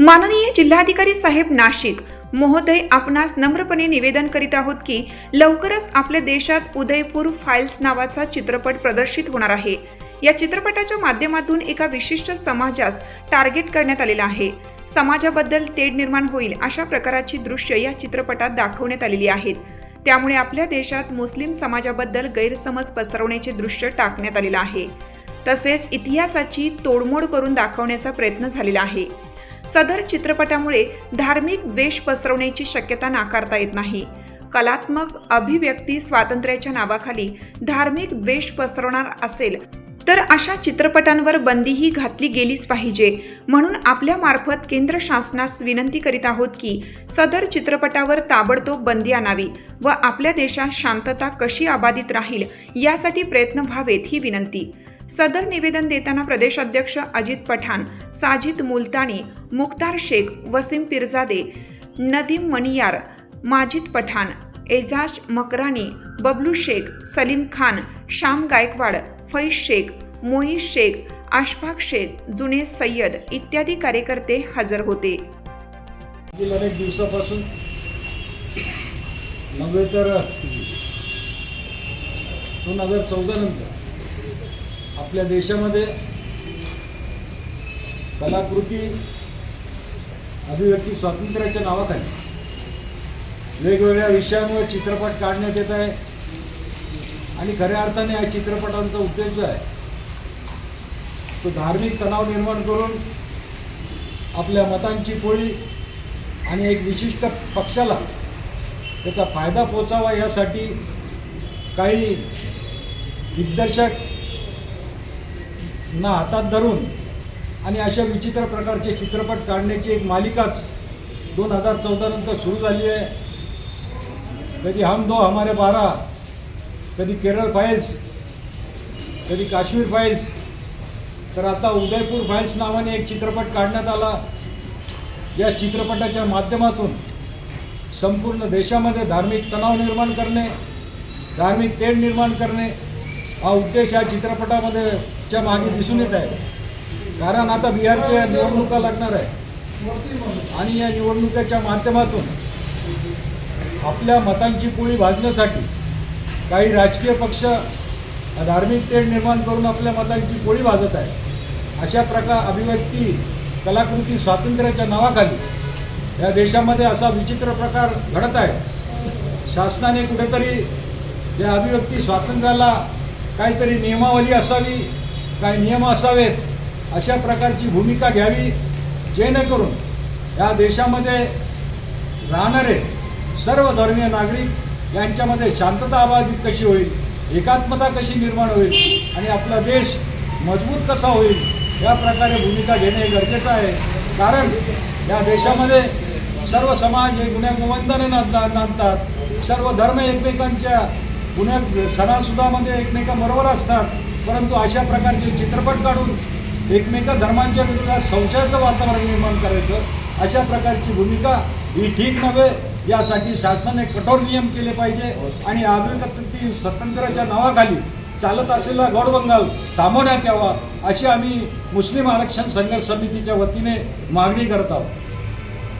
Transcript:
माननीय जिल्हाधिकारी साहेब नाशिक महोदय आपणास नम्रपणे निवेदन करीत आहोत की लवकरच आपल्या देशात उदयपूर फाईल्स नावाचा चित्रपट प्रदर्शित होणार आहे. या चित्रपटाच्या माध्यमातून एका विशिष्ट समाजास टार्गेट करण्यात आलेला आहे. समाजाबद्दल तेढ निर्माण होईल अशा प्रकाराची दृश्य या चित्रपटात दाखवण्यात आलेली आहेत. त्यामुळे आपल्या देशात मुस्लिम समाजाबद्दल गैरसमज पसरवण्याचे दृश्य टाकण्यात आलेलं आहे. तसेच इतिहासाची तोडमोड करून दाखवण्याचा प्रयत्न झालेला आहे. सदर चित्रपटामुळे धार्मिक द्वेष पसरवण्याची शक्यता नाकारता येत नाही. कलात्मक अभिव्यक्ती स्वातंत्र्याच्या नावाखाली धार्मिक द्वेष पसरवणार असेल तर अशा चित्रपटांवर बंदीही घातली गेलीच पाहिजे. म्हणून आपल्या मार्फत केंद्र शासनास विनंती करीत आहोत की सदर चित्रपटावर ताबडतोब बंदी आणावी व आपल्या देशात शांतता कशी अबाधित राहील यासाठी प्रयत्न व्हावेत ही विनंती. सदर निवेदन देताना प्रदेशाध्यक्ष अजित पठाण साजिद मुलतानी मुख्तार शेख वसीम पिरजादे नदीम मनियार माजिद पठाण एजाज मकरानी बबलू शेख सलीम खान श्याम गायकवाड फैज शेख मोहित शेख आशफाक शेख जुने सय्यद इत्यादी कार्यकर्ते हजर होते. अनेक दिवसापासून नव्हे तर दोन हजार चौदा नंतर आपल्या देशामध्ये कलाकृती अभिव्यक्ती स्वातंत्र्याच्या नावाखाली वेगवेगळ्या विषयांवर चित्रपट काढण्यात येत आहे. आणि खऱ्या अर्थाने या चित्रपटांचा उद्देश जो आहे तो धार्मिक तणाव निर्माण करून आपल्या मतांची पोळी आणि एक विशिष्ट पक्षाला त्याचा फायदा पोचावा यासाठी काही दिग्दर्शक ना हातात धरून आणि अशा विचित्र प्रकारचे चित्रपट काढण्याची एक मालिकाच दोन हजार चौदानंतर सुरू झाली आहे. कधी हम दो हमारे बारा कधी केरळ फाईल्स कधी काश्मीर फाईल्स तर आता उदयपूर फाईल्स नावाने एक चित्रपट काढण्यात आला. या चित्रपटाच्या माध्यमातून संपूर्ण देशामध्ये धार्मिक तणाव निर्माण करणे धार्मिक तेढ निर्माण करणे हा उद्देश या चित्रपटामध्ये च्या मागे दिसून येत आहे. कारण आता बिहारच्या निवडणुका लागणार आहे. आणि या निवडणुकीच्या माध्यमातून आपल्या मतांची पोळी भाजण्यासाठी काही राजकीय पक्ष धार्मिक तेढ निर्माण करून आपल्या मतांची पोळी भाजत आहे अशा प्रकार अभिव्यक्ती कलाकृती स्वातंत्र्याच्या नावाखाली या देशामध्ये असा विचित्र प्रकार घडत आहे. शासनाने कुठेतरी या अभिव्यक्ती स्वातंत्र्याला काहीतरी नियमावली असावी काही नियम असावेत अशा प्रकारची भूमिका घ्यावी जेणेकरून या देशामध्ये राहणारे सर्व धर्मीय नागरिक यांच्यामध्ये शांतता अबाधित कशी होईल एकात्मता कशी निर्माण होईल आणि आपला देश मजबूत कसा होईल या प्रकारे भूमिका घेणे गरजेचं आहे. कारण या देशामध्ये सर्व समाज हे गुन्ह्या नांदतात सर्व धर्म एकमेकांच्या पुण्यात सणासुदामध्ये एकमेकांबरोबर असतात परंतु अशा प्रकारचे चित्रपट काढून एकमेका धर्मांच्या विरोधात संशयाचं वातावरण निर्माण करायचं अशा प्रकारची भूमिका ही ठीक नव्हे यासाठी शासनाने कठोर नियम केले पाहिजे आणि अभिव्यक्ती स्वातंत्र्याच्या नावाखाली चालत असलेला गौडबंगाल थांबवण्यात यावा अशी आम्ही मुस्लिम आरक्षण संघर्ष समितीच्या वतीने मागणी करत आहोत.